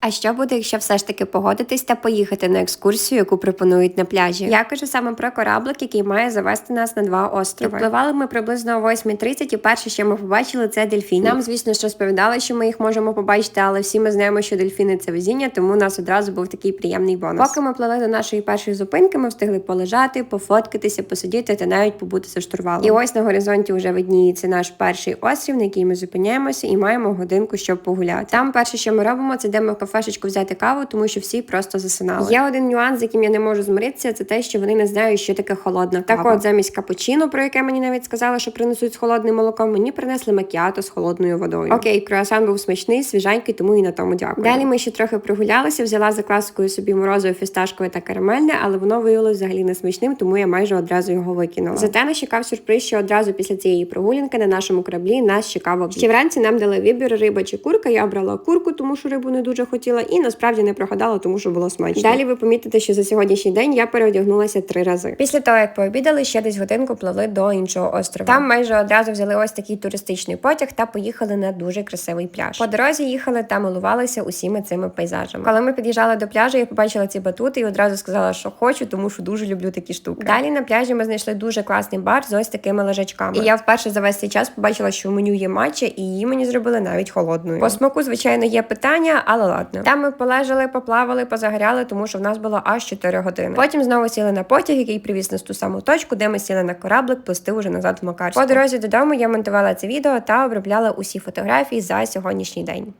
А що буде, якщо все ж таки погодитись та поїхати на екскурсію, яку пропонують на пляжі? Я кажу саме про кораблик, який має завести нас на два острови. Впливали ми приблизно о 8.30, і перше, що ми побачили, це дельфіни. Нам, звісно, ж розповідали, що ми їх можемо побачити, але всі ми знаємо, що дельфіни це везіння, тому у нас одразу був такий приємний бонус. Поки ми плили до нашої першої зупинки, ми встигли полежати, пофоткатися, посидіти та навіть побути за штурвалом. І ось на горизонті вже видніється наш перший острів, на який ми зупиняємося, і маємо годинку, щоб погуляти. Там перше, що ми робимо, це йдемо в кафешечку взяти каву, тому що всі просто засинали. Є один нюанс, з яким я не можу змиритися, це те, що вони не знають, що таке холодна кава. Так от замість капучино, про яке мені навіть сказали, що принесуть з холодним молоком, мені принесли макіато з холодною водою. Окей, круасан був смачний, свіженький, тому і на тому дякую. Далі ми ще трохи прогулялися, взяла за класикою собі морозиво фісташкове та карамельне, але воно виявилось взагалі не смачним, тому я майже одразу його викинула. Зате нас чекав сюрприз, що одразу після цієї прогулянки на нашому кораблі нас чекав обід. Ще вранці нам дали вибір риба чи курка. Я обрала курку, тому що рибу не дуже хотіла, і насправді не прогадала, тому що було смачно. Далі ви помітите, що за сьогоднішній день я переодягнулася три рази. Після того, як пообідали, ще десь годинку пливли до іншого острова. Там майже одразу взяли ось такий туристичний потяг та поїхали на дуже красивий пляж. По дорозі їхали та милувалися усіми цими пейзажами. Коли ми під'їжджали до пляжу, я побачила ці батути і одразу сказала, що хочу, тому що дуже люблю такі штуки. Далі на пляжі ми знайшли дуже класний бар з ось такими лежачками. І я вперше за весь цей час побачила, що в меню є матча, і її мені зробили навіть холодною. По смаку, звичайно, є питання, але ладно. Там ми полежали, поплавали, позагоряли, тому що в нас було аж 4 години. Потім знову сіли на потяг, який привіз нас ту саму точку, де ми сіли на кораблик, плисти уже назад в Макарську. По дорозі додому я монтувала це відео та обробляла усі фотографії за сьогоднішній день.